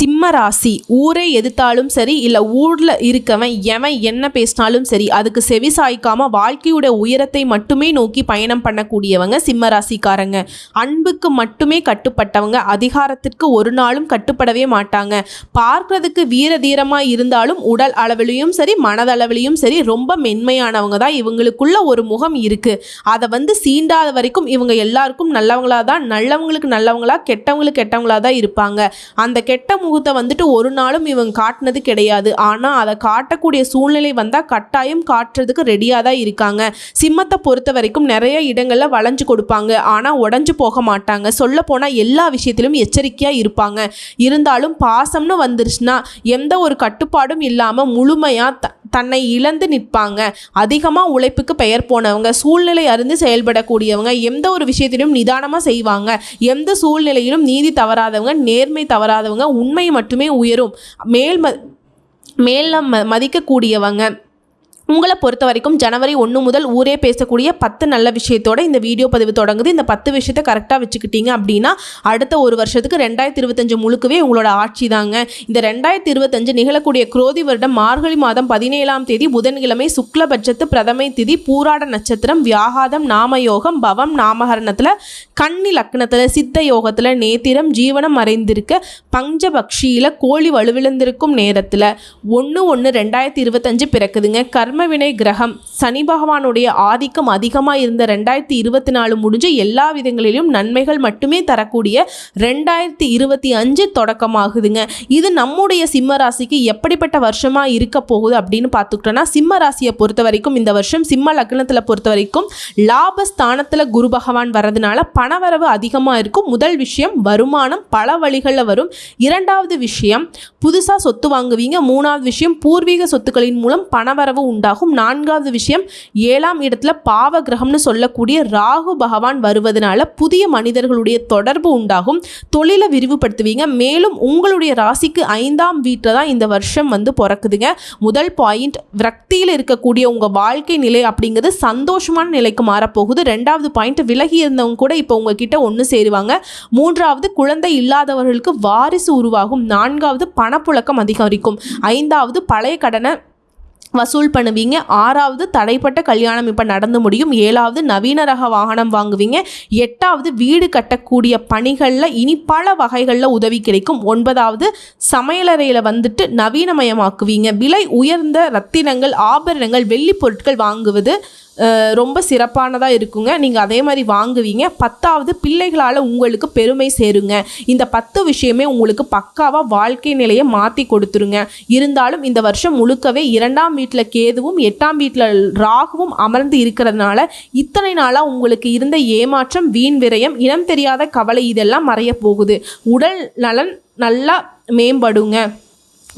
சிம்ம ராசி ஊரே எதிர்த்தாலும் சரி இல்லை ஊரில் இருக்கவன் எவன் என்ன பேசினாலும் சரி அதுக்கு செவி சாய்க்காமல் வாழ்க்கையோட உயரத்தை மட்டுமே நோக்கி பயணம் பண்ணக்கூடியவங்க சிம்ம ராசிக்காரங்க அன்புக்கு மட்டுமே கட்டுப்பட்டவங்க அதிகாரத்திற்கு ஒரு நாளும் கட்டுப்படவே மாட்டாங்க. பார்க்கறதுக்கு வீர தீரமாக இருந்தாலும் உடல் அளவிலையும் சரி மனதளவிலையும் சரி ரொம்ப மென்மையானவங்க தான் இவங்களுக்குள்ள ஒரு முகம் இருக்குது அதை வந்து சீண்டாத வரைக்கும் இவங்க எல்லாருக்கும் நல்லவங்களாக தான் நல்லவங்களுக்கு நல்லவங்களா கெட்டவங்களுக்கு கெட்டவங்களா தான் இருப்பாங்க. அந்த கெட்ட முகத்தை வந்துட்டு ஒரு நாளும் இவங்க காட்டினது கிடையாது. ஆனால் அதை காட்டக்கூடிய சூழ்நிலை வந்தால் கட்டாயம் காட்டுறதுக்கு ரெடியாக தான் இருக்காங்க. சிம்மத்தை பொறுத்த வரைக்கும் நிறைய இடங்களில் வளைஞ்சு கொடுப்பாங்க. ஆனால் உடஞ்சு போக மாட்டாங்க. சொல்ல போனால் எல்லா விஷயத்திலும் எச்சரிக்கையாக இருப்பாங்க. இருந்தாலும் பாசம்னு வந்துருச்சுன்னா எந்த ஒரு கட்டுப்பாடும் இல்லாமல் முழுமையாக த தன்னை இழந்து நிற்பாங்க. அதிகமாக உழைப்புக்கு பெயர் போனவங்க சூழ்நிலை அறிந்து செயல்படக்கூடியவங்க எந்த ஒரு விஷயத்திலும் நிதானமாக செய்வாங்க. எந்த சூழ்நிலையிலும் நீதி தவறாதவங்க நேர்மை தவறாதவங்க உண்மை மட்டுமே உயரும். மேல் ம மேல் ம மதிக்கக்கூடியவங்க. உங்களை பொறுத்த வரைக்கும் ஜனவரி ஒன்று முதல் ஊரே பேசக்கூடிய பத்து நல்ல விஷயத்தோட இந்த வீடியோ பதிவு தொடங்குது. இந்த பத்து விஷயத்தை கரெக்டாக வச்சுக்கிட்டீங்க அப்படின்னா அடுத்த ஒரு வருஷத்துக்கு ரெண்டாயிரத்தி இருபத்தஞ்சு முழுக்கவே உங்களோட ஆட்சி தாங்க. இந்த ரெண்டாயிரத்தி இருபத்தஞ்சு நிகழக்கூடிய குரோதி வருடம் மார்கழி மாதம் பதினேழாம் தேதி புதன்கிழமை சுக்லபட்சத்து பிரதமை திதி பூராட நட்சத்திரம் வியாகாதம் நாமயோகம் பவம் நாமகரணத்தில் கன்னி லக்னத்தில் சித்த யோகத்தில் நேத்திரம் ஜீவனம் மறைந்திருக்க பஞ்சபக்ஷியில் கோழி வலுவிழந்திருக்கும் நேரத்தில் ஒன்று ஒன்று ரெண்டாயிரத்தி இருபத்தஞ்சு பிறக்குதுங்க. கர்மவினை கிரகம். சனி பகவானுடைய ஆதிக்கம் அதிகமாக இருந்த ரெண்டாயிரத்தி இருபத்தி நாலு முடிஞ்சு எல்லா விதங்களிலும் நன்மைகள் மட்டுமே தரக்கூடிய ரெண்டாயிரத்தி இருபத்தி அஞ்சு தொடக்கமாகுதுங்க. இது நம்முடைய சிம்ம ராசிக்கு எப்படிப்பட்ட வருஷமாக இருக்க போகுது அப்படின்னு பார்த்துக்கிட்டோன்னா சிம்ம ராசியை பொறுத்த வரைக்கும் இந்த வருஷம் சிம்ம லக்னத்தில் பொறுத்த வரைக்கும் லாபஸ்தானத்தில் குரு பகவான் வர்றதுனால பணவரவு அதிகமாக இருக்கும். முதல் விஷயம் வருமானம் பல வழிகளில் வரும். இரண்டாவது விஷயம் புதுசாக சொத்து வாங்குவீங்க. மூணாவது விஷயம் பூர்வீக சொத்துக்களின் மூலம் பணவரவு உண்டாகும். நான்காவது விஷயம் ஏழாம் இடத்துல பாவ கிரகம்னு சொல்லக்கூடிய ராகு பகவான் வருவதனால புதிய மனிதர்களுடைய தொடர்பு உண்டாகும். தொழிலை விரிவுபடுத்துவீங்க. மேலும் உங்களுடைய ராசிக்கு ஐந்தாம் வீட்டில் தான் இந்த வருஷம் வந்து பிறக்குதுங்க. முதல் பாயிண்ட் விரக்தியில் இருக்கக்கூடிய உங்கள் வாழ்க்கை நிலை அப்படிங்கிறது சந்தோஷமான நிலைக்கு மாறப்போகுது. ரெண்டாவது பாயிண்ட் விலகி இருந்தவங்க கூட இப்போ உங்ககிட்ட ஒன்று சேருவாங்க. மூன்றாவது குழந்தை இல்லாதவர்களுக்கு வாரிசு உருவாகும். நான்காவது பணப்புழக்கம் அதிகரிக்கும். ஐந்தாவது பழைய கடனை வசூல் பண்ணுவீங்க. ஆறாவது தடைப்பட்ட கல்யாணம் இப்போ நடந்து முடியும். ஏழாவது நவீன ரக வாகனம் வாங்குவீங்க. எட்டாவது வீடு கட்டக்கூடிய பணிகளில் இனி பல வகைகளில் உதவி கிடைக்கும். ஒன்பதாவது சமையலறையில் வந்துட்டு நவீனமயமாக்குவீங்க. விலை உயர்ந்த ரத்தினங்கள் ஆபரணங்கள் வெள்ளி பொருட்கள் வாங்குவது ரொம்ப சிறப்பானதாக இருக்குங்க. நீங்கள் அதே மாதிரி வாங்குவீங்க. பத்தாவது பிள்ளைகளால் உங்களுக்கு பெருமை சேருங்க. இந்த பத்து விஷயமே உங்களுக்கு பக்காவாக வாழ்க்கை நிலையை மாற்றி கொடுத்துருங்க. இருந்தாலும் இந்த வருஷம் முழுக்கவே இரண்டாம் வீட்டில் கேதுவும் எட்டாம் வீட்டில் ராகுவும் அமர்ந்து இருக்கிறதுனால இத்தனை நாளாக உங்களுக்கு இருந்த ஏமாற்றம் வீண் விரயம் இனம் தெரியாத கவலை இதெல்லாம் மறைய போகுது. உடல் நலன் நல்லா மேம்படுங்க.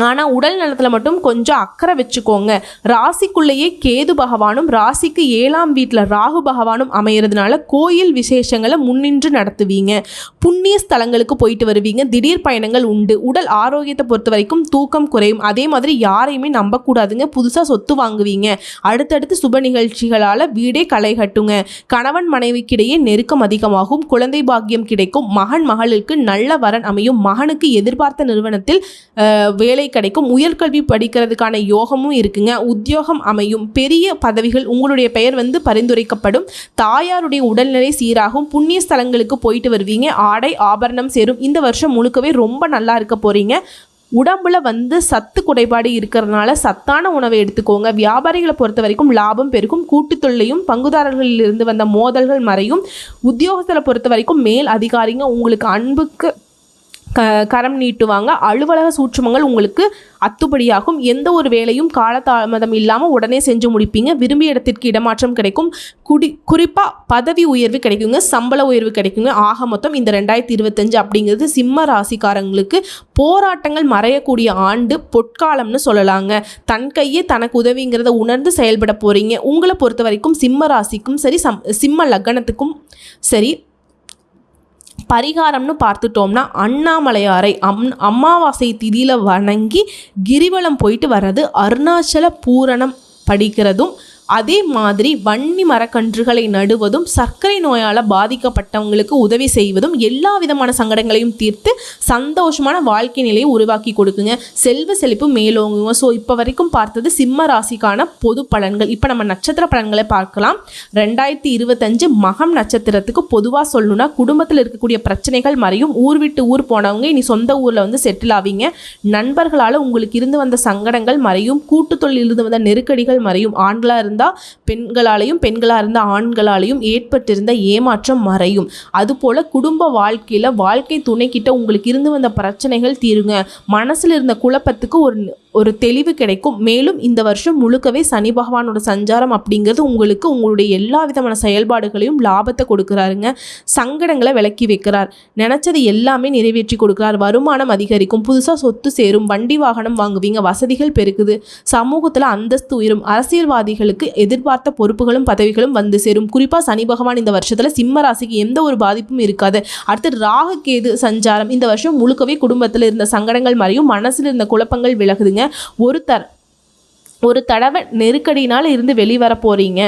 ஆனால் உடல் நலத்தில் மட்டும் கொஞ்சம் அக்கறை வச்சுக்கோங்க. ராசிக்குள்ளேயே கேது பகவானும் ராசிக்கு ஏழாம் வீட்டில் ராகு பகவானும் அமையிறதுனால கோயில் விசேஷங்களை முன்னின்று நடத்துவீங்க. புண்ணிய ஸ்தலங்களுக்கு போயிட்டு வருவீங்க. திடீர் பயணங்கள் உண்டு. உடல் ஆரோக்கியத்தை பொறுத்த வரைக்கும் தூக்கம் குறையும். அதே மாதிரி யாரையுமே நம்பக்கூடாதுங்க. புதுசாக சொத்து வாங்குவீங்க. அடுத்தடுத்து சுப நிகழ்ச்சிகளால் வீடே களை கட்டுங்க. கணவன் மனைவிக்கிடையே நெருக்கம் அதிகமாகும். குழந்தை பாக்கியம் கிடைக்கும். மகன் மகளுக்கு நல்ல வரன் அமையும். மகனுக்கு எதிர்பார்த்த நிறுவனத்தில் வேலை வேலை கிடைக்கும். உயர்கல்வி படிக்கிறதுக்கான யோகமும் இருக்குங்க. உத்தியோகம் அமையும். பெரிய பதவிகள் உங்களுடைய பெயர் வந்து பரிந்துரைக்கப்படும். தாயாருடைய உடல்நிலை சீராகும். புண்ணிய ஸ்தலங்களுக்கு போயிட்டு வருவீங்க. ஆடை ஆபரணம் சேரும். இந்த வருஷம் முழுக்கவே ரொம்ப நல்லா இருக்க போறீங்க. உடம்புல வந்து சத்து குறைபாடு இருக்கிறதுனால சத்தான உணவை எடுத்துக்கோங்க. வியாபாரிகளை பொறுத்த வரைக்கும் லாபம் பெருக்கும் கூட்டு தொல்லையும் பங்குதாரர்களில் இருந்து வந்த மோதல்கள் மறையும். உத்தியோகத்தில் பொறுத்த வரைக்கும் மேல் அதிகாரிங்க. உங்களுக்கு அன்புக்கு க கரம் நீட்டுவாங்க. அலுவலக சூட்சமங்கள் உங்களுக்கு அத்துப்படியாகும். எந்த ஒரு வேலையும் காலதாமதம் இல்லாமல் உடனே செஞ்சு முடிப்பீங்க. விரும்பிய இடத்திற்கு இடமாற்றம் கிடைக்கும். குடி குறிப்பாக பதவி உயர்வு கிடைக்குங்க. சம்பள உயர்வு கிடைக்குங்க. ஆக மொத்தம் இந்த ரெண்டாயிரத்தி இருபத்தஞ்சு அப்படிங்கிறது சிம்ம ராசிக்காரங்களுக்கு போராட்டங்கள் மறையக்கூடிய ஆண்டு பொற்காலம்னு சொல்லலாங்க. தன் கையே தனக்கு உதவிங்கிறத உணர்ந்து செயல்பட போகிறீங்க உங்களை பொறுத்த வரைக்கும் சிம்ம ராசிக்கும் சரி சம் சிம்ம லக்னத்துக்கும் சரி பரிகாரம்னு பார்த்துட்டோம்னா அண்ணாமலையாரை அம் அமாவாசை திதியில் வணங்கி கிரிவலம் போயிட்டு வர்றது அருணாச்சல பூரணம் படிக்கிறதும் அதே மாதிரி வன்னி மரக்கன்றுகளை நடுவதும் சர்க்கரை நோயால் பாதிக்கப்பட்டவங்களுக்கு உதவி செய்வதும் எல்லா விதமான சங்கடங்களையும் தீர்த்து சந்தோஷமான வாழ்க்கை நிலையை உருவாக்கி கொடுக்குங்க. செல்வ செழிப்பு மேலோங்குங்க. ஸோ இப்போ வரைக்கும் பார்த்தது சிம்ம ராசிக்கான பொது பலன்கள். இப்போ நம்ம நட்சத்திர பலன்களை பார்க்கலாம். ரெண்டாயிரத்தி இருபத்தஞ்சு மகம் நட்சத்திரத்துக்கு பொதுவாக சொல்லணும்னா குடும்பத்தில் இருக்கக்கூடிய பிரச்சனைகள் மறையும். ஊர் விட்டு ஊர் போனவங்க இனி சொந்த ஊரில் வந்து செட்டில் ஆவீங்க. நண்பர்களால் உங்களுக்கு இருந்து வந்த சங்கடங்கள் மறையும். கூட்டு தொழிலிருந்து வந்த நெருக்கடிகள் மறையும். ஆண்களாக இருந்தால் பெண்களாலையும் பெண்களாக இருந்த ஆண்களாலையும் ஏற்பட்டிருந்த ஏமாற்றம் மறையும். அதுபோல் குடும்ப வாழ்க்கையில் வாழ்க்கை துணைக்கிட்ட உங்களுக்கு இருந்து வந்த பிரச்சனைகள் தீருங்க. மனசில் இருந்த குழப்பத்துக்கு ஒரு ஒரு தெளிவு கிடைக்கும். மேலும் இந்த வருஷம் முழுக்கவே சனி பகவானோட சஞ்சாரம் அப்படிங்கிறது உங்களுக்கு உங்களுடைய எல்லா விதமான செயல்பாடுகளையும் லாபத்தை கொடுக்குறாருங்க. சங்கடங்களை விலக்கி வைக்கிறார். நினச்சது எல்லாமே நிறைவேற்றி கொடுக்குறார். வருமானம் அதிகரிக்கும். புதுசாக சொத்து சேரும். வண்டி வாகனம் வாங்குவீங்க. வசதிகள் பெருக்குது சமூகத்தில் அந்தஸ்து உயரும். அரசியல்வாதிகளுக்கு எதிர்பார்த்த பொறுப்புகளும் பதவிகளும் வந்து சேரும். குறிப்பாக சனி பகவான் இந்த வருஷத்தில் சிம்ம ராசிக்கு எந்த ஒரு பாதிப்பும் இருக்காது. அடுத்து ராகு கேது சஞ்சாரம். இந்த வருஷம் முழுக்கவே குடும்பத்தில் இருந்த சங்கடங்கள் மறையும். மனசில் இருந்த குழப்பங்கள் விலகுதுங்க. ஒரு தர ஒரு தடவை நெருக்கடினால் இருந்து வெளிவர போகிறீங்க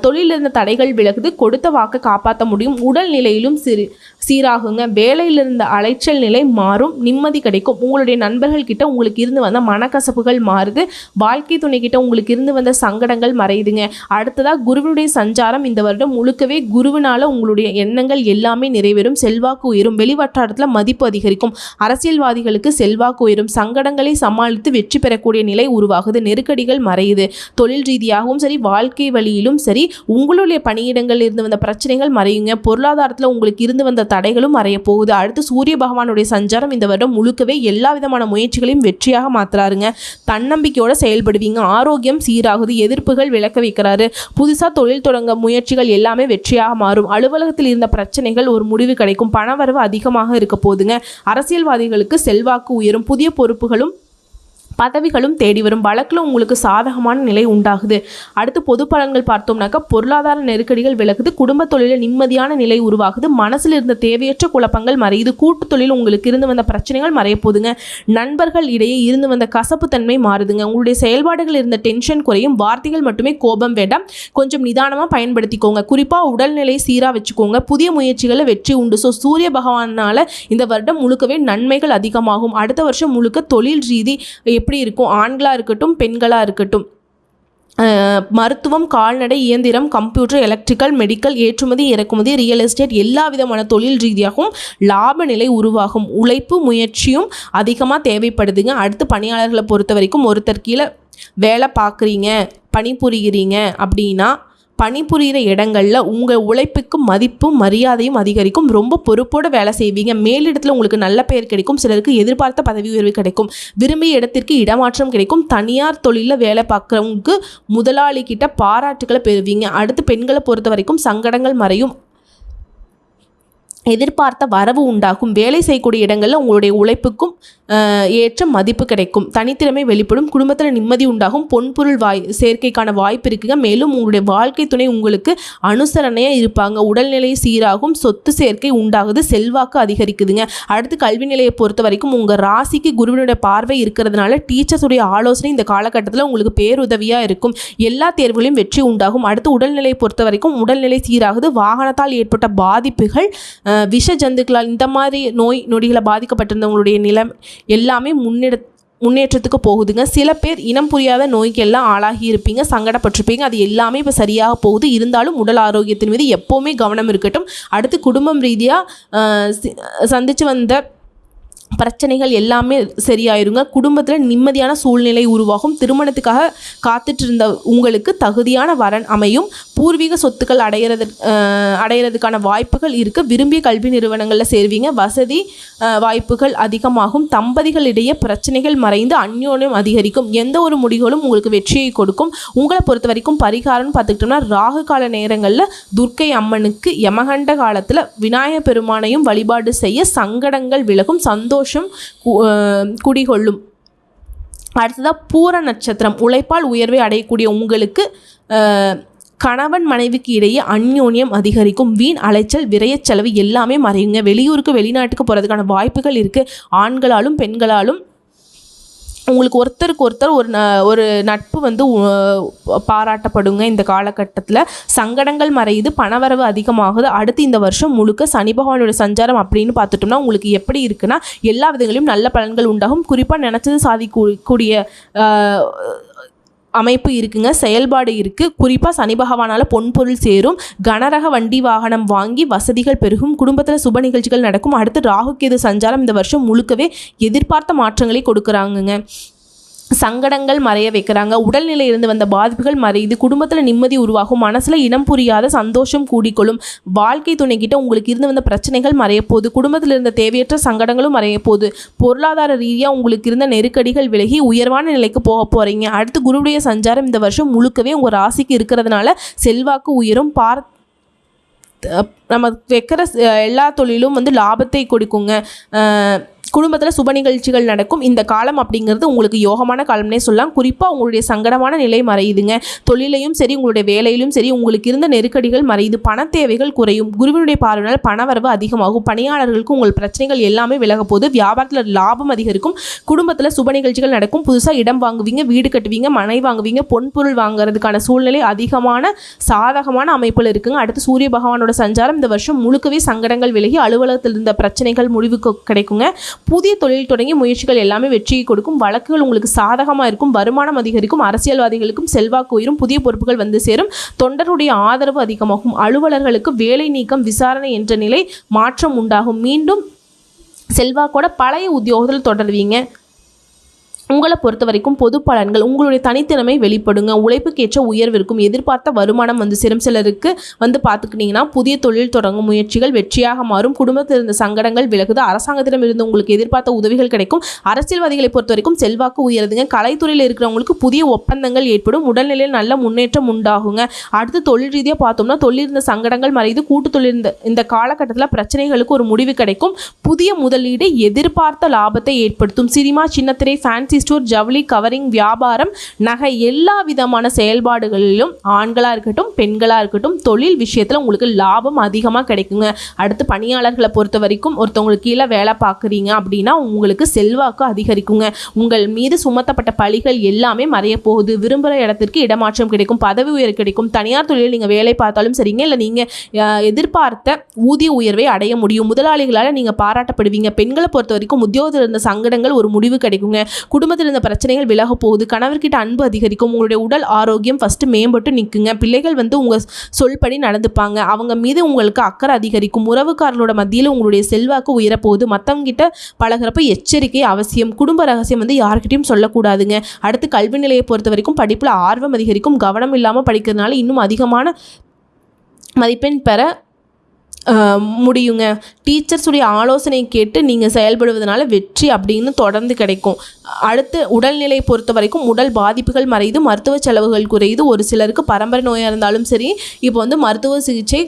தொழிலில் இருந்த தடைகள் விலகுது. கொடுத்த வாக்கை காப்பாற்ற முடியும். உடல்நிலையிலும் சிறு சீராகுங்க. வேலையில் இருந்த அலைச்சல் நிலை மாறும். நிம்மதி கிடைக்கும். உங்களுடைய நண்பர்கள் கிட்ட உங்களுக்கு இருந்து வந்த மனக்கசப்புகள் மாறுது. வாழ்க்கை துணை கிட்ட உங்களுக்கு இருந்து வந்த சங்கடங்கள் மறையுதுங்க. அடுத்ததாக குருவினுடைய சஞ்சாரம் இந்த வருடம் முழுக்கவே குருவினால உங்களுடைய எண்ணங்கள் எல்லாமே நிறைவேறும். செல்வாக்கு உயரும். வெளிவட்டாரத்தில் மதிப்பு அதிகரிக்கும். அரசியல்வாதிகளுக்கு செல்வாக்கு உயரும். சங்கடங்களை சமாளித்து வெற்றி பெறக்கூடிய நிலை உருவாகுது. நெருக்கடிகள் மறையுது. தொழில் ரீதியாகவும் சரி வாழ்க்கை வழியிலும் சரி உங்களுடைய பணியிடங்களில் இருந்து வந்த பிரச்சனைகள் மறையுங்க. பொருளாதாரத்தில் உங்களுக்கு இருந்து வந்த தடைகளும் மறைய போகுது. அடுத்து சூரிய பகவானுடைய சஞ்சாரம் இந்த வருடம் முழுக்கவே எல்லா விதமான முயற்சிகளையும் வெற்றியாக மாத்துறாருங்க. தன்னம்பிக்கையோட செயல்படுவீங்க. ஆரோக்கியம் சீராகுது. எதிர்ப்புகள் விளக்க வைக்கிறாரு. புதுசாக தொழில் தொடங்க முயற்சிகள் எல்லாமே வெற்றியாக மாறும். அலுவலகத்தில் இருந்த பிரச்சனைகள் ஒரு முடிவு கிடைக்கும். பணவரவு அதிகமாக இருக்க போதுங்க அரசியல்வாதிகளுக்கு செல்வாக்கு உயரும். புதிய பொறுப்புகளும் பதவிகளும் தேடி வரும். வழக்கில் உங்களுக்கு சாதகமான நிலை உண்டாகுது. அடுத்து பொது பலன்கள் பார்த்தோம்னாக்கா பொருளாதார நெருக்கடிகள் விலகுது. குடும்ப தொழிலில் நிம்மதியான நிலை உருவாகுது. மனசில் இருந்த தேவையற்ற குழப்பங்கள் மறையுது. கூட்டு தொழில் உங்களுக்கு இருந்து வந்த பிரச்சனைகள் மறைய போதுங்க நண்பர்கள் இடையே இருந்து வந்த கசப்பு தன்மை மாறுதுங்க. உங்களுடைய செயல்பாடுகள் இருந்த டென்ஷன் குறையும். வார்த்தைகள் மட்டுமே கோபம் வேண்டாம். கொஞ்சம் நிதானமாக பயன்படுத்திக்கோங்க. குறிப்பாக உடல்நிலை சீராக வச்சுக்கோங்க. புதிய முயற்சிகளில் வெற்றி உண்டு. ஸோ சூரிய பகவானால் இந்த வருடம் முழுக்கவே நன்மைகள் அதிகமாகும். அடுத்த வருஷம் முழுக்க தொழில் ரீதி எப்படி இருக்கும்? ஆண்களாக இருக்கட்டும் பெண்களாக இருக்கட்டும். மருத்துவம் கால்நடை இயந்திரம் கம்ப்யூட்டர் எலக்ட்ரிக்கல் மெடிக்கல் ஏற்றுமதி இறக்குமதி ரியல் எஸ்டேட் எல்லா விதமான தொழில் ரீதியாகவும் லாப நிலை உருவாகும். உழைப்பு முயற்சியும் அதிகமாக தேவைப்படுதுங்க. அடுத்து பணியாளர்களை பொறுத்த வரைக்கும் ஒருத்தர் கீழே வேலை பார்க்குறீங்க பணிபுரிகிறீங்க அப்படின்னா பணிபுரிகிற இடங்களில் உங்கள் உழைப்புக்கும் மதிப்பும் மரியாதையும் அதிகரிக்கும். ரொம்ப பொறுப்போடு வேலை செய்வீங்க. மேலிடத்தில் உங்களுக்கு நல்ல பெயர் கிடைக்கும். சிலருக்கு எதிர்பார்த்த பதவி உயர்வு கிடைக்கும். விரும்பிய இடத்திற்கு இடமாற்றம் கிடைக்கும். தனியார் தொழிலில் வேலை பார்க்குறவங்களுக்கு முதலாளிகிட்ட பாராட்டுகளை பெறுவீங்க. அடுத்து பெண்களை பொறுத்த வரைக்கும் சங்கடங்கள் மறையும். எதிர்பார்த்த வரவு உண்டாகும். வேலை செய்யக்கூடிய இடங்களில் உங்களுடைய உழைப்புக்கும் ஏற்ற மதிப்பு கிடைக்கும். தனித்திறமை வெளிப்படும். குடும்பத்தில் நிம்மதி உண்டாகும். பொன்பொருள் வாய் சேர்க்கைக்கான வாய்ப்பு இருக்குங்க. மேலும் உங்களுடைய வாழ்க்கை துணை உங்களுக்கு அனுசரணையாக இருப்பாங்க. உடல்நிலை சீராகும். சொத்து சேர்க்கை உண்டாகுது. செல்வாக்கு அதிகரிக்குதுங்க. அடுத்து கல்வி நிலையை பொறுத்த வரைக்கும் உங்கள் ராசிக்கு குருவினுடைய பார்வை இருக்கிறதுனால டீச்சர்ஸுடைய ஆலோசனை இந்த காலகட்டத்தில் உங்களுக்கு பேருதவியாக இருக்கும். எல்லா தேர்வுகளையும் வெற்றி உண்டாகும். அடுத்து உடல்நிலையை பொறுத்த வரைக்கும் உடல்நிலை சீராகுது. வாகனத்தால் ஏற்பட்ட பாதிப்புகள் விஷ ஜந்துக்களால் இந்த மாதிரி நோய் நொடிகளை பாதிக்கப்பட்டிருந்தவங்களுடைய நிலம் எல்லாமே முன்னெடு முன்னேற்றத்துக்கு போகுதுங்க. சில பேர் இனம் புரியாத நோய்க்கு எல்லாம் ஆளாகி இருப்பீங்க சங்கடப்பட்டிருப்பீங்க. அது எல்லாமே இப்போ சரியாக போகுது. இருந்தாலும் உடல் ஆரோக்கியத்தின் மீது எப்போவுமே கவனம் இருக்கட்டும். அடுத்து குடும்பம் ரீதியாக சந்தித்து வந்த பிரச்சனைகள் எல்லாமே சரியாயிருங்க. குடும்பத்தில் நிம்மதியான சூழ்நிலை உருவாகும். திருமணத்துக்காக காத்துட்டு இருந்த உங்களுக்கு தகுதியான வரன் அமையும். பூர்வீக சொத்துக்கள் அடையிறது அடையிறதுக்கான வாய்ப்புகள் இருக்குது விரும்பிய கல்வி நிறுவனங்களில் சேர்வீங்க. வசதி வாய்ப்புகள் அதிகமாகும். தம்பதிகளிடையே பிரச்சனைகள் மறைந்து அந்யோன்யம் அதிகரிக்கும். எந்த ஒரு முடிவுகளும் உங்களுக்கு வெற்றியை கொடுக்கும். உங்களை பொறுத்த வரைக்கும் பரிகாரம்னு பார்த்துக்கிட்டோம்னா ராகு கால நேரங்களில் துர்க்கை அம்மனுக்கு யமகண்ட காலத்தில் விநாயகர் பெருமானையும் வழிபாடு செய்ய சங்கடங்கள் விலகும். சந்தோஷம் கு- குடிகொள்ளும். அடுத்ததாக பூர நட்சத்திரம். உழைப்பால் உயர்வை அடையக்கூடிய உங்களுக்கு கணவன் மனைவிக்கு இடையே அந்யோன்யம் அதிகரிக்கும். வீண் அலைச்சல் விரைய செலவு எல்லாமே மறையுங்க. வெளியூருக்கு வெளிநாட்டுக்கு போகிறதுக்கான வாய்ப்புகள் இருக்குது ஆண்களாலும் பெண்களாலும் உங்களுக்கு ஒருத்தருக்கு ஒருத்தர் ஒரு ந ஒரு நட்பு வந்து பாராட்டப்படுங்க. இந்த காலகட்டத்தில் சங்கடங்கள் மறையுது பணவரவு அதிகமாகுது. அடுத்து இந்த வருஷம் முழுக்க சனி பகவானோட சஞ்சாரம் அப்படின்னு பார்த்துட்டோம்னா உங்களுக்கு எப்படி இருக்குன்னா எல்லா விதங்களையும் நல்ல பலன்கள் உண்டாகும். குறிப்பாக நினச்சது சாதிக்கூடிய அமைப்பு இருக்குங்க செயல்பாடு இருக்குது குறிப்பாக சனி பகவானால் பொன்பொருள் சேரும். கனரக வண்டி வாகனம் வாங்கி வசதிகள் பெருகும். குடும்பத்தில் சுப நிகழ்ச்சிகள் நடக்கும். அடுத்து ராகு கேது சஞ்சாரம் இந்த வருஷம் முழுக்கவே எதிர்பார்த்த மாற்றங்களை கொடுக்குறாங்கங்க. சங்கடங்கள் மறைய வைக்கிறாங்க. உடல்நிலை இருந்து வந்த பாதிப்புகள் மறையுது குடும்பத்தில் நிம்மதி உருவாகும். மனசில் இனம் புரியாத சந்தோஷம் கூடிக்கொள்ளும். வாழ்க்கை துணைக்கிட்ட உங்களுக்கு இருந்து வந்த பிரச்சனைகள் மறைய போகுது. குடும்பத்தில் இருந்த தேவையற்ற சங்கடங்களும் மறைய போகுது. பொருளாதார ரீதியாக உங்களுக்கு இருந்த நெருக்கடிகள் விலகி உயர்வான நிலைக்கு போக போகிறீங்க அடுத்து குருவுடைய சஞ்சாரம் இந்த வருஷம் முழுக்கவே உங்கள் ராசிக்கு இருக்கிறதுனால செல்வாக்கு உயரும். பார் நம்ம வைக்கிற எல்லா தொழிலும் வந்து லாபத்தை கொடுக்குங்க. குடும்பத்தில் சுப நிகழ்ச்சிகள் நடக்கும். இந்த காலம் அப்படிங்கிறது உங்களுக்கு யோகமான காலம்னே சொல்லலாம். குறிப்பாக உங்களுடைய சங்கடமான நிலை மறையுதுங்க. தொழிலையும் சரி உங்களுடைய வேலையிலும் சரி உங்களுக்கு இருந்த நெருக்கடிகள் மறையுது. பண தேவைகள் குறையும். குருவினுடைய பார்வையினால் பணவரவு அதிகமாகும். பணியாளர்களுக்கு உங்கள் பிரச்சனைகள் எல்லாமே விலக போது வியாபாரத்தில் லாபம் அதிகரிக்கும். குடும்பத்தில் சுப நிகழ்ச்சிகள் நடக்கும். புதுசாக இடம் வாங்குவீங்க வீடு கட்டுவீங்க மனை வாங்குவீங்க பொன்பொருள் வாங்குறதுக்கான சூழ்நிலை அதிகமான சாதகமான அமைப்பில் இருக்குங்க. அடுத்து சூரிய பகவானோட சஞ்சாரம் இந்த வருஷம் முழுக்கவே சங்கடங்கள் விலகி அலுவலகத்தில் இருந்த பிரச்சனைகள் முடிவுக்கு கிடைக்குங்க. புதிய தொழில் தொடங்கி முயற்சிகள் எல்லாமே வெற்றியை கொடுக்கும். வழக்குகள் உங்களுக்கு சாதகமாக இருக்கும். வருமானம் அதிகரிக்கும். அரசியல்வாதிகளுக்கும் செல்வாக்கு உயரும். புதிய பொறுப்புகள் வந்து சேரும். தொண்டருடைய ஆதரவு அதிகமாகும். அலுவலர்களுக்கு வேலை நீக்கம் விசாரணை என்ற நிலை மாற்றம் உண்டாகும். மீண்டும் செல்வாக்கோட பழைய உத்தியோகத்தில் தொடருவீங்க. உங்களை பொறுத்த வரைக்கும் பொது பலன்கள் உங்களுடைய தனித்திறமை வெளிப்படுங்க. உழைப்புக்கேற்ற உயர்விற்கும் எதிர்பார்த்த வருமானம் வந்து சேரும் சிலருக்கு வந்து பார்த்துக்கிட்டிங்கன்னா புதிய தொழில் தொடங்கும் முயற்சிகள் வெற்றியாக மாறும். குடும்பத்தில் இருந்த சங்கடங்கள் விலகுது. அரசாங்கத்திடம் இருந்து உங்களுக்கு எதிர்பார்த்த உதவிகள் கிடைக்கும். அரசியல்வாதிகளை பொறுத்த வரைக்கும் செல்வாக்கு உயருதுங்க. கலைத்துறையில் இருக்கிறவங்களுக்கு புதிய ஒப்பந்தங்கள் ஏற்படும். உடல்நிலையில் நல்ல முன்னேற்றம் உண்டாகுங்க. அடுத்து தொழில் ரீதியாக பார்த்தோம்னா தொழில் இருந்த சங்கடங்கள் மறைந்து கூட்டு தொழில் இருந்த இந்த காலகட்டத்தில் பிரச்சனைகளுக்கு ஒரு முடிவு கிடைக்கும். புதிய முதலீடு எதிர்பார்த்த லாபத்தை ஏற்படுத்தும். சினிமா சின்னத்திரை ஃபேன்சி ஸ்டோர் ஜவுளி கவரிங் வியாபாரம் நகை எல்லா விதமான செயல்பாடுகளிலும் ஆண்களாக இருக்கட்டும் பெண்களாக இருக்கட்டும் தொழில் விஷயத்தில் உங்களுக்கு லாபம் அதிகமாக கிடைக்குங்க. அடுத்து பணியாளர்களை பொறுத்த வரைக்கும் ஒருத்தவங்களுக்கு கீழே வேலை பார்க்குறீங்க அப்படின்னா உங்களுக்கு செல்வாக்கு அதிகரிக்குங்க. உங்கள் மீது சுமத்தப்பட்ட பழிகள் எல்லாமே மறைய போகுது. விரும்புகிற இடத்திற்கு இடமாற்றம் கிடைக்கும் பதவி உயர் கிடைக்கும். தனியார் தொழிலில் நீங்கள் வேலை பார்த்தாலும் சரிங்க இல்லை நீங்கள் எதிர்பார்த்த ஊதிய உயர்வை அடைய முடியும். முதலாளிகளால் நீங்கள் பாராட்டப்படுவீங்க. பெண்களை பொறுத்த வரைக்கும் உத்தியோகத்தில் இருந்த சங்கடங்கள் ஒரு முடிவு கிடைக்குங்க. குடும்பத்தில் இருந்த பிரச்சனைகள் விலக போகுது. கணவர்கிட்ட அன்பு அதிகரிக்கும். உங்களுடைய உடல் ஆரோக்கியம் ஃபஸ்ட்டு மேம்பட்டு நிற்குங்க பிள்ளைகள் வந்து உங்கள் சொல்படி நடந்துப்பாங்க. அவங்க மீது உங்களுக்கு அக்கறை அதிகரிக்கும். உறவுக்காரர்களோட மத்தியில் உங்களுடைய செல்வாக்கு உயரப்போகுது. மற்றவங்கிட்ட பழகிறப்ப பழகுறப்ப எச்சரிக்கை அவசியம். குடும்ப ரகசியம் வந்து யார்கிட்டையும் சொல்லக்கூடாதுங்க. அடுத்து கல்வி நிலையை பொறுத்த வரைக்கும் படிப்பில் ஆர்வம் அதிகரிக்கும். கவனம் இல்லாமல் படிக்கிறதுனால இன்னும் அதிகமான மதிப்பெண் பெற முடியுங்க. டீச்சர்ஸுடைய ஆலோசனை கேட்டு நீங்கள் செயல்படுவதனால வெற்றி அப்படின்னு தொடர்ந்து கிடைக்கும். அடுத்து உடல்நிலை பொறுத்த வரைக்கும் உடல் பாதிப்புகள் மறையுது மருத்துவ செலவுகள் குறையுது. ஒரு சிலருக்கு பரம்பரை நோயாக இருந்தாலும் சரி இப்போ வந்து மருத்துவ சிகிச்சை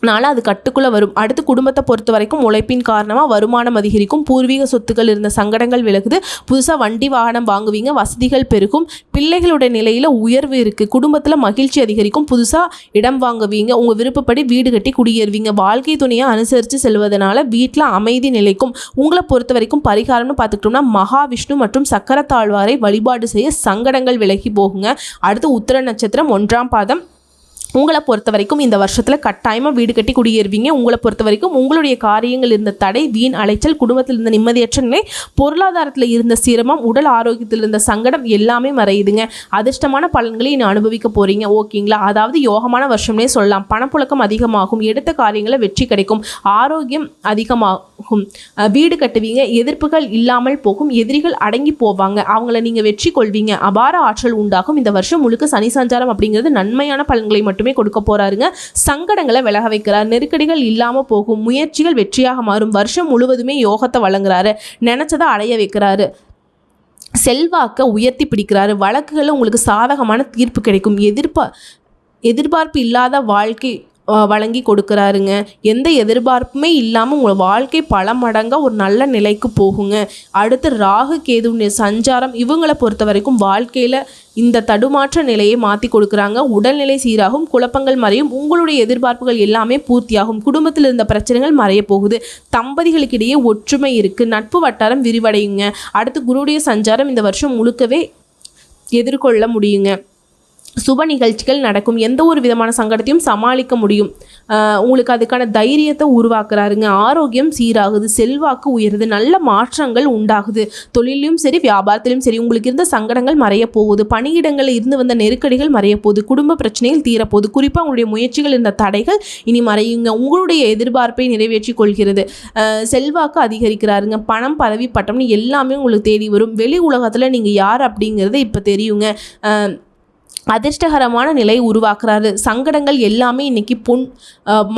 நாள அது கட்டுக்குள்ளே வரும். அடுத்து குடும்பத்தை பொறுத்த வரைக்கும் உழைப்பின் காரணமாக வருமானம் அதிகரிக்கும். பூர்வீக சொத்துக்கள் இருந்த சங்கடங்கள் விலகுது. புதுசாக வண்டி வாகனம் வாங்குவீங்க. வசதிகள் பெருகும். பிள்ளைகளுடைய நிலையில் உயர்வு இருக்குது குடும்பத்தில் மகிழ்ச்சி அதிகரிக்கும். புதுசாக இடம் வாங்குவீங்க. உங்கள் விருப்பப்படி வீடு கட்டி குடியேறுவீங்க. வாழ்க்கை துணையை அனுசரித்து செல்வதனால வீட்டில் அமைதி நிலைக்கும். உங்களை பொறுத்த வரைக்கும் பரிகாரம்னு பார்த்துக்கிட்டோம்னா மகாவிஷ்ணு மற்றும் சக்கரத்தாழ்வாரை வழிபாடு செய்ய சங்கடங்கள் விலகி போகுங்க. அடுத்து உத்திர நட்சத்திரம் ஒன்றாம் பாதம். உங்களை பொறுத்த வரைக்கும் இந்த வருஷத்தில் கட்டாயமாக வீடு கட்டி குடியேறுவீங்க. உங்களை பொறுத்த வரைக்கும் உங்களுடைய காரியங்கள் இருந்த தடை வீண் அலைச்சல் குடும்பத்தில் இருந்த நிம்மதியற்ற நிலை பொருளாதாரத்தில் இருந்த சிரமம் உடல் ஆரோக்கியத்தில் இருந்த சங்கடம் எல்லாமே மறையுதுங்க. அதிர்ஷ்டமான பலன்களை நீ அனுபவிக்க போகிறீங்க ஓகேங்களா? அதாவது யோகமான வருஷம்னே சொல்லலாம். பணப்புழக்கம் அதிகமாகும். எடுத்த காரியங்களை வெற்றி கிடைக்கும். ஆரோக்கியம் அதிகமாகும். வீடு கட்டுவீங்க. எதிர்ப்புகள் இல்லாமல் போகும். எதிரிகள் அடங்கி போவாங்க. அவங்கள நீங்கள் வெற்றி கொள்வீங்க. அபார ஆற்றல் உண்டாகும். இந்த வருஷம் முழுக்க சனி சஞ்சாரம் அப்படிங்கிறது நன்மையான பலன்களை மட்டும் மட்டுமே கொடுக்க போறாருங்க. சங்கடங்களை விலக வைக்கிறார். நெருக்கடிகள் இல்லாமல் போகும். முயற்சிகள் வெற்றியாக மாறும். வருஷம் முழுவதுமே யோகத்தை வழங்குறாரு. நினைச்சதை அடைய வைக்கிறாரு. செல்வாக்கை உயர்த்தி பிடிக்கிறாரு. வழக்குகளில் உங்களுக்கு சாதகமான தீர்ப்பு கிடைக்கும். எதிர்ப்பா எதிர்பார்ப்பு இல்லாத வாழ்க்கை வழங்கி கொடுக்குறாருங்க. எந்த எதிர்பார்ப்புமே இல்லாமல் உங்கள் வாழ்க்கை பல மடங்காக ஒரு நல்ல நிலைக்கு போகுங்க. அடுத்து ராகு கேதுவின் சஞ்சாரம் இவங்களை பொறுத்த வரைக்கும் வாழ்க்கையில் இந்த தடுமாற்ற நிலையை மாற்றி கொடுக்குறாங்க. உடல்நிலை சீராகும் குழப்பங்கள் மறையும் உங்களுடைய எதிர்பார்ப்புகள் எல்லாமே பூர்த்தியாகும். குடும்பத்தில் இருந்த பிரச்சனைகள் மறைய போகுது. தம்பதிகளுக்கிடையே ஒற்றுமை இருக்குது நட்பு வட்டாரம் விரிவடையுங்க. அடுத்து குருடைய சஞ்சாரம் இந்த வருஷம் முழுக்கவே எதிர்கொள்ள முடியுங்க. சுப நிகழ்ச்சிகள் நடக்கும். எந்த ஒரு விதமான சங்கடத்தையும் சமாளிக்க முடியும். உங்களுக்கு அதுக்கான தைரியத்தை உருவாக்குறாருங்க. ஆரோக்கியம் சீராகுது செல்வாக்கு உயருது நல்ல மாற்றங்கள் உண்டாகுது. தொழிலையும் சரி வியாபாரத்திலும் சரி உங்களுக்கு இருந்த சங்கடங்கள் மறைய போகுது பணியிடங்களில் இருந்து வந்த நெருக்கடிகள் மறைய போகுது குடும்ப பிரச்சனைகள் தீரப்போகுது. குறிப்பாக உங்களுடைய முயற்சிகள் இருந்த தடைகள் இனி மறையுங்க. உங்களுடைய எதிர்பார்ப்பை நிறைவேற்றி கொள்கிறது. செல்வாக்கு அதிகரிக்கிறாருங்க. பணம் பதவி பட்டம்னு எல்லாமே உங்களுக்கு தேடி வரும். வெளி உலகத்தில் நீங்கள் யார் அப்படிங்கிறது இப்போ தெரியுங்க. அதிர்ஷ்டகரமான நிலை உருவாக்குறாரு. சங்கடங்கள் எல்லாமே இன்னைக்கு பொன்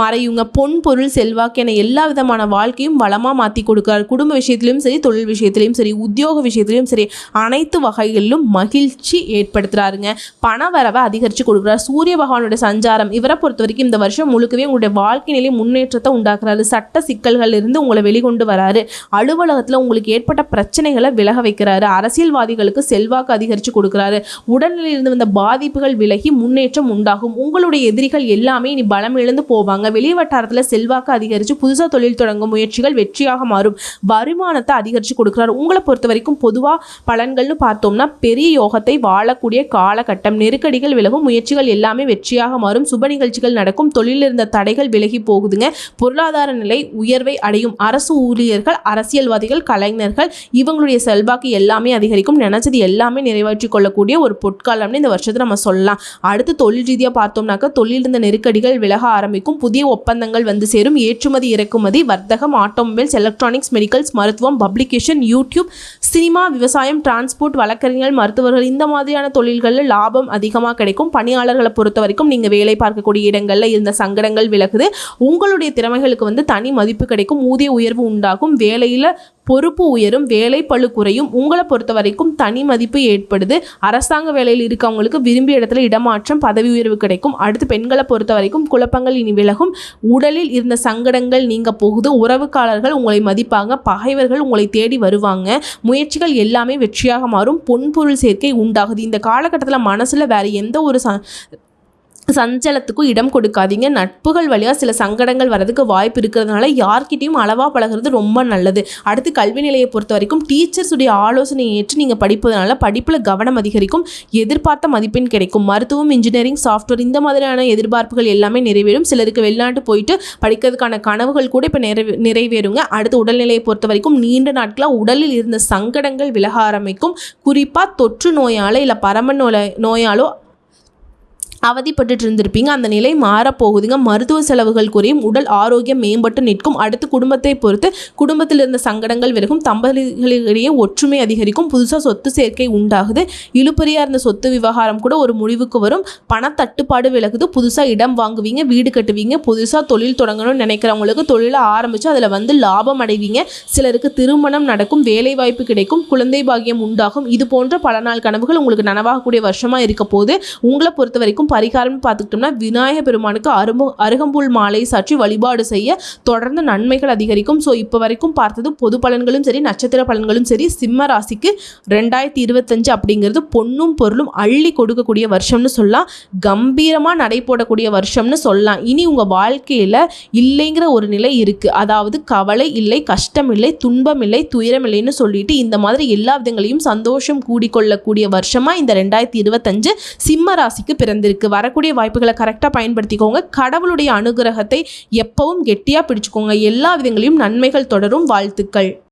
மறையுங்க. பொன் பொருள் செல்வாக்கு என எல்லா விதமான வாழ்க்கையும் வளமாக மாற்றி கொடுக்குறாரு. குடும்ப விஷயத்திலையும் சரி தொழில் விஷயத்திலையும் சரி உத்தியோக விஷயத்திலையும் சரி அனைத்து வகைகளிலும் மகிழ்ச்சி ஏற்படுத்துகிறாருங்க பண வரவை அதிகரித்து கொடுக்குறாரு. சூரிய பகவானுடைய சஞ்சாரம் இவரை பொறுத்த வரைக்கும் இந்த வருஷம் முழுக்கவே உங்களுடைய வாழ்க்கை நிலை முன்னேற்றத்தை உண்டாக்குறாரு. சட்ட சிக்கல்கள் இருந்து உங்களை வெளிக்கொண்டு வராரு. அலுவலகத்தில் உங்களுக்கு ஏற்பட்ட பிரச்சனைகளை விலக வைக்கிறாரு. அரசியல்வாதிகளுக்கு செல்வாக்கு அதிகரித்து கொடுக்குறாரு. உடல்நிலையிலிருந்து இருந்து வந்த பாதிப்புகள் விலகி முன்னேற்றம் உண்டாகும். உங்களுடைய எதிரிகள் எல்லாமே இனி பலம் இழந்து போவாங்க. வெளி வட்டாரத்தில் செல்வாக்கு அதிகரித்து புதுசாக தொழில் தொடங்கும் முயற்சிகள் வெற்றியாக மாறும். வருமானத்தை அதிகரித்து கொடுக்குறார். உங்களை பொறுத்த வரைக்கும் பொதுவாக பலன்கள்னு பார்த்தோம்னா பெரிய யோகத்தை வாழக்கூடிய காலகட்டம். நெருக்கடிகள் விலகும் முயற்சிகள் எல்லாமே வெற்றியாக மாறும். சுப நிகழ்ச்சிகள் நடக்கும் தொழிலில் இருந்த தடைகள் விலகி போகுதுங்க. பொருளாதார நிலை உயர்வை அடையும். அரசு ஊழியர்கள் அரசியல்வாதிகள் கலைஞர்கள் இவங்களுடைய செல்வாக்கு எல்லாமே அதிகரிக்கும். நினைச்சது எல்லாமே நிறைவேற்றிக் கொள்ளக்கூடிய ஒரு பொற்காலம்னு இந்த வருஷத்தை நம்ம நம்ம சொல்லலாம். அடுத்து தொழில் ரீதியாக பார்த்தோம்னாக்கா தொழில் இருந்த நெருக்கடிகள் விலக ஆரம்பிக்கும். புதிய ஒப்பந்தங்கள் வந்து சேரும். ஏற்றுமதி இறக்குமதி வர்த்தகம் ஆட்டோமொபைல்ஸ் எலக்ட்ரானிக்ஸ் மெடிக்கல்ஸ் மருத்துவம் பப்ளிகேஷன் யூடியூப் சினிமா விவசாயம் டிரான்ஸ்போர்ட் வழக்கறிஞர்கள் மருத்துவர்கள் இந்த மாதிரியான தொழில்களில் லாபம் அதிகமாக கிடைக்கும். பணியாளர்களை பொறுத்த வரைக்கும் நீங்கள் வேலை பார்க்கக்கூடிய இடங்களில் இருந்த சங்கடங்கள் விலகுது. உங்களுடைய திறமைகளுக்கு வந்து தனி மதிப்பு கிடைக்கும். ஊதிய உயர்வு உண்டாகும். வேலையில் பொறுப்பு உயரும் வேலை பழு குறையும். உங்களை பொறுத்த வரைக்கும் தனி மதிப்பு ஏற்படுது. அரசாங்க வேலையில் இருக்கவங்களுக்கு விரும்பிய இடத்துல இடமாற்றம் பதவி உயர்வு கிடைக்கும். அடுத்து பெண்களை பொறுத்த வரைக்கும் குழப்பங்கள் இனி விலகும். உடலில் இருந்த சங்கடங்கள் நீங்க போகுது. உறவுக்காரர்கள் உங்களை மதிப்பாங்க. பகைவர்கள் உங்களை தேடி வருவாங்க. முயற்சிகள் எல்லாமே வெற்றியாக மாறும். பொன்பொருள் சேர்க்கை உண்டாகுது. இந்த காலகட்டத்தில் மனசில் வேறு எந்த ஒரு ச சஞ்சலத்துக்கும் இடம் கொடுக்காதீங்க. நட்புகள் வழியாக சில சங்கடங்கள் வரதுக்கு வாய்ப்பு இருக்கிறதுனால யார்கிட்டையும் அளவாக பழகுறது ரொம்ப நல்லது. அடுத்து கல்வி நிலையை பொறுத்த வரைக்கும் டீச்சர்ஸுடைய ஆலோசனையை ஏற்று நீங்கள் படிப்பதனால படிப்பில் கவனம் அதிகரிக்கும் எதிர்பார்த்த மதிப்பெண் கிடைக்கும். மருத்துவம் இன்ஜினியரிங் சாஃப்ட்வேர் இந்த மாதிரியான எதிர்பார்ப்புகள் எல்லாமே நிறைவேறும். சிலருக்கு வெளிநாட்டு போயிட்டு படிக்கிறதுக்கான கனவுகள் கூட இப்போ நிறைவே நிறைவேறுங்க. அடுத்து உடல்நிலையை பொறுத்த வரைக்கும் நீண்ட நாட்களாக உடலில் இருந்த சங்கடங்கள் விலக ஆரம்பிக்கும். குறிப்பாக தொற்று நோயால் இல்லை பரம நோய் நோயாலோ அவதிப்பட்டு இருந்திருப்பீங்க. அந்த நிலை மாறப்போகுதுங்க மருத்துவ செலவுகள் குறையும் உடல் ஆரோக்கியம் மேம்பட்டு நிற்கும். அடுத்து குடும்பத்தை பொறுத்து குடும்பத்தில் இருந்த சங்கடங்கள் விலகும். தம்பதிகளிடையே ஒற்றுமை அதிகரிக்கும். புதுசாக சொத்து சேர்க்கை உண்டாகுது. இழுப்பறியாக இருந்த சொத்து விவகாரம் கூட ஒரு முடிவுக்கு வரும். பணத்தட்டுப்பாடு விலகுது. புதுசாக இடம் வாங்குவீங்க வீடு கட்டுவீங்க புதுசாக தொழில் தொடங்கணும்னு நினைக்கிறவங்களுக்கு தொழிலை ஆரம்பித்து அதில் வந்து லாபம் அடைவீங்க. சிலருக்கு திருமணம் நடக்கும் வேலைவாய்ப்பு கிடைக்கும் குழந்தை பாகியம் உண்டாகும். இது போன்ற பல நாள் கனவுகள் உங்களுக்கு நனவாகக்கூடிய வருஷமாக இருக்க போது உங்களை பொறுத்த வரைக்கும் பரிகாரம்னு பார்த்துக்கிட்டோம்னா விநாயகர் பெருமானுக்கு அரும்பு அருகம்புல் மாலை சாற்றி வழிபாடு செய்ய தொடர்ந்து நன்மைகள் அதிகரிக்கும். ஸோ இப்போ வரைக்கும் பார்த்தது பொது பலன்களும் சரி நட்சத்திர பலன்களும் சரி சிம்ம ராசிக்கு ரெண்டாயிரத்தி இருபத்தஞ்சு அப்படிங்கிறது பொண்ணும் பொருளும் அள்ளி கொடுக்கக்கூடிய வருஷம்னு சொல்லலாம். கம்பீரமாக நடை போடக்கூடிய வருஷம்னு சொல்லலாம். இனி உங்கள் வாழ்க்கையில் இல்லைங்கிற ஒரு நிலை இருக்குது அதாவது கவலை இல்லை கஷ்டம் இல்லை துன்பம் இல்லை துயரம் இல்லைன்னு சொல்லிட்டு இந்த மாதிரி எல்லா விதங்களையும் சந்தோஷம் கூடிக்கொள்ளக்கூடிய வருஷமாக இந்த ரெண்டாயிரத்தி இருபத்தஞ்சு சிம்ம ராசிக்கு பிறந்திருக்கு. வரக்கூடிய வாய்ப்புகளை கரெக்டாக பயன்படுத்திக்கோங்க. கடவுளுடைய அனுகிரகத்தை எப்பவும் கெட்டியாக பிடிச்சுக்கோங்க. எல்லா விதங்களையும் நன்மைகள் தொடரும். வாழ்த்துக்கள்.